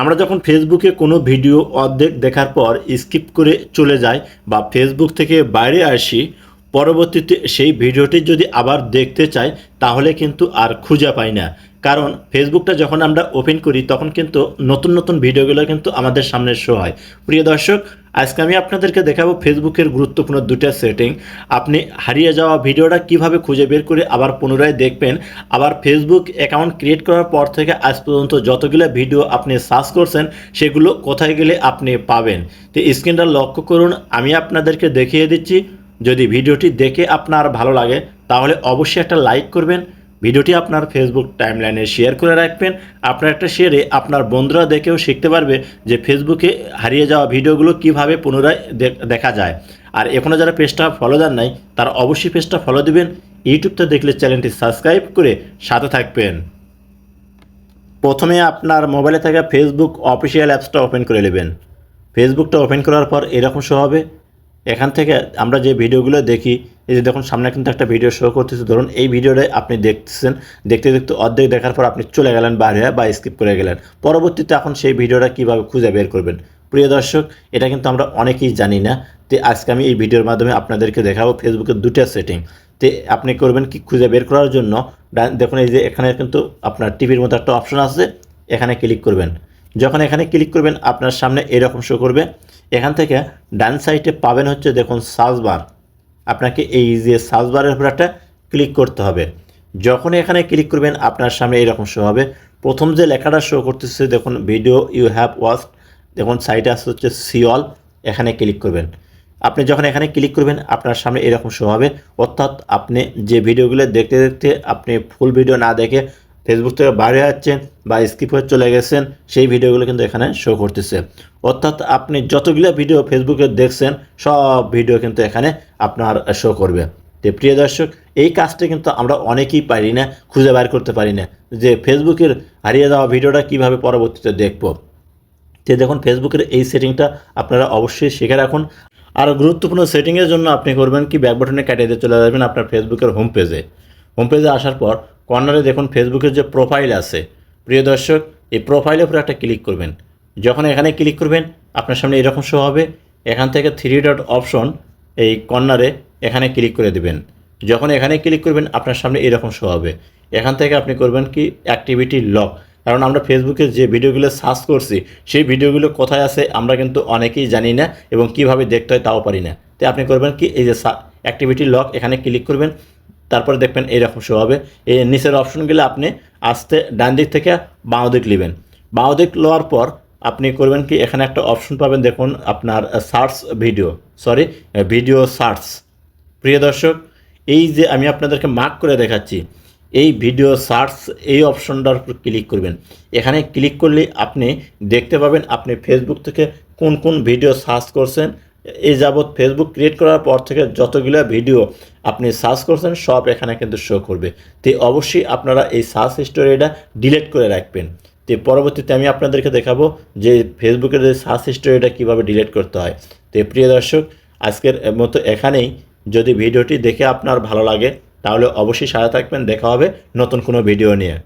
আমরা যখন ফেসবুকে কোনো ভিডিও অর্ধেক দেখার পর স্কিপ করে চলে যাই বা ফেসবুক থেকে বাইরে আসি, পরবর্তীতে সেই ভিডিওটি যদি আবার দেখতে চাই, তাহলে কিন্তু আর খুঁজে পাই না। কারণ ফেসবুকটা যখন আমরা ওপেন করি, তখন কিন্তু নতুন নতুন ভিডিওগুলো কিন্তু আমাদের সামনে শো হয়। প্রিয় দর্শক, আজকে আমি আপনাদেরকে দেখাবো ফেসবুকের গুরুত্বপূর্ণ দুটা সেটিং আপনি হারিয়ে যাওয়া ভিডিওটা কীভাবে খুঁজে বের করে আবার পুনরায় দেখবেন, আবার ফেসবুক অ্যাকাউন্ট ক্রিয়েট করার পর থেকে আজ পর্যন্ত যতগুলো ভিডিও আপনি সার্চ করছেন, সেগুলো কোথায় গেলে আপনি পাবেন? তো স্ক্রিনটা লক্ষ্য করুন, আমি আপনাদেরকে দেখিয়ে দিচ্ছি। যদি ভিডিওটি দেখে আপনার ভালো লাগে, তাহলে অবশ্যই একটা লাইক করবেন ভিডিওটি আপনার ফেসবুক টাইমলাইনে শেয়ার করে রাখবেন। আপনার একটা শেয়ারে আপনার বন্ধুরা দেখেও শিখতে পারবে যে ফেসবুকে হারিয়ে যাওয়া ভিডিওগুলো কীভাবে পুনরায় দেখা যায়। আর এখনও যারা পেজটা ফলো দেন নাই, তারা অবশ্যই পেজটা ফলো দিবেন। ইউটিউবটা দেখলে চ্যানেলটি সাবস্ক্রাইব করে সাথে থাকবেন। প্রথমে আপনার মোবাইলে থাকা ফেসবুক অফিসিয়াল অ্যাপসটা ওপেন করে নেবেন। ফেসবুকটা ওপেন করার পর এরকম শো হবে। এখান থেকে আমরা যে ভিডিওগুলো দেখি এই যে দেখুন, সামনে কিন্তু একটা ভিডিও শো করতেছে। ধরুন, এই ভিডিওটাই আপনি দেখতেছেন, দেখতে দেখতে অর্ধেক দেখার পর আপনি চলে গেলেন বাইরে বা স্কিপ করে গেলেন। পরবর্তীতে এখন সেই ভিডিওটা কীভাবে খুঁজে বের করবেন? প্রিয় দর্শক, এটা কিন্তু আমরা অনেকেই জানি না। তো আজকে আমি এই ভিডিওর মাধ্যমে আপনাদেরকে দেখাবো ফেসবুকের দুটো সেটিং তে আপনি করবেন কি খুঁজে বের করার জন্য? দেখুন, এই যে এখানে কিন্তু আপনার টিভির মতো একটা অপশন আছে। এখানে ক্লিক করবেন। যখন এখানে ক্লিক করবেন, আপনার সামনে এরকম শো করবে। এখান থেকে ডান সাইডে পাবেন হচ্ছে, দেখুন সার্চ বার আপনাকে এই যে সার্চ বারের উপর একটা ক্লিক করতে হবে। যখন এখানে ক্লিক করবেন, আপনার সামনে এরকম শো হবে। প্রথম যে লেখাটা শো করতেছে, দেখুন ভিডিও ইউ হ্যাভ ওয়াচ দেখুন সাইটে আসতে হচ্ছে সিওল এখানে ক্লিক করবেন। আপনি যখন এখানে ক্লিক করবেন, আপনার সামনে এরকম শো হবে। অর্থাৎ আপনি যে ভিডিওগুলো দেখতে দেখতে আপনি ফুল ভিডিও না দেখে ফেসবুক থেকে বাইরে যাচ্ছেন বা স্কিপ হয়ে চলে গেছেন, সেই ভিডিওগুলো কিন্তু এখানে শো করতেছে। অর্থাৎ আপনি যতগুলো ভিডিও ফেসবুকে দেখছেন, সব ভিডিও কিন্তু এখানে আপনার শো করবে। তো প্রিয় দর্শক, এই কাজটা কিন্তু আমরা অনেকেই পারি না, খুঁজে বের করতে পারি না, যে ফেসবুকের হারিয়ে যাওয়া ভিডিওটা কীভাবে পরবর্তীতে দেখব। তো দেখুন ফেসবুকের এই সেটিংটা আপনারা অবশ্যই শিখে রাখুন। আর গুরুত্বপূর্ণ সেটিংয়ের জন্য আপনি করবেন কি ব্যাক বাটনে কাটিয়ে দিয়ে চলে যাবেন আপনার ফেসবুকের হোম পেজে হোম পেজে আসার পর কর্নারে দেখুন ফেসবুকের যে প্রোফাইল আছে। প্রিয় দর্শক, এই প্রোফাইলের উপরে একটা ক্লিক করবেন। যখন এখানে ক্লিক করবেন, আপনার সামনে এরকম শো হবে। এখান থেকে থ্রি ডট অপশন এই কর্নারে এখানে ক্লিক করে দেবেন। যখন এখানে ক্লিক করবেন, আপনার সামনে এরকম শো হবে। এখান থেকে আপনি করবেন কি? অ্যাক্টিভিটি লক কারণ আমরা ফেসবুকে যে ভিডিওগুলো সার্চ করছি, সেই ভিডিওগুলো কোথায় আছে আমরা কিন্তু অনেকেই জানি না এবং কীভাবে দেখতে হয় তাও পারি না। তো আপনি করবেন কি? এই যে অ্যাক্টিভিটি লক এখানে ক্লিক করবেন। তারপরে দেখবেন এইরকম শো হবে। এই নিচের অপশনগুলো আপনি আস্তে ডান দিক থেকে বাঁ দিক নেবেন। বাঁ দিক লওয়ার পর আপনি করবেন কি, এখানে একটা অপশন পাবেন, দেখুন আপনার search video sorry video search প্রিয় দর্শক, এই যে আমি আপনাদেরকে মার্ক করে দেখাচ্ছি, এই ভিডিও সার্চ এই অপশনটার উপর ক্লিক করবেন। এখানে ক্লিক করলে আপনি দেখতে পাবেন আপনি ফেসবুক থেকে কোন কোন ভিডিও সার্চ করছেন এই যাবৎ ফেসবুক ক্রিয়েট করার পর থেকে যতগুলো ভিডিও আপনি সার্চ করছেন, সব এখানে কিন্তু শো করবে। তো অবশ্যই আপনারা এই সার্চ হিস্টোরিটা ডিলিট করে রাখবেন। তো পরবর্তীতে আমি আপনাদেরকে দেখাবো যে ফেসবুকের যে সার্চ হিস্টোরিটা কীভাবে ডিলিট করতে হয়। তো প্রিয় দর্শক, আজকের মতো এখানেই। যদি ভিডিওটি দেখে আপনার ভালো লাগে, তাহলে অবশ্যই সাথে থাকবেন। দেখা হবে নতুন কোনো ভিডিও নিয়ে।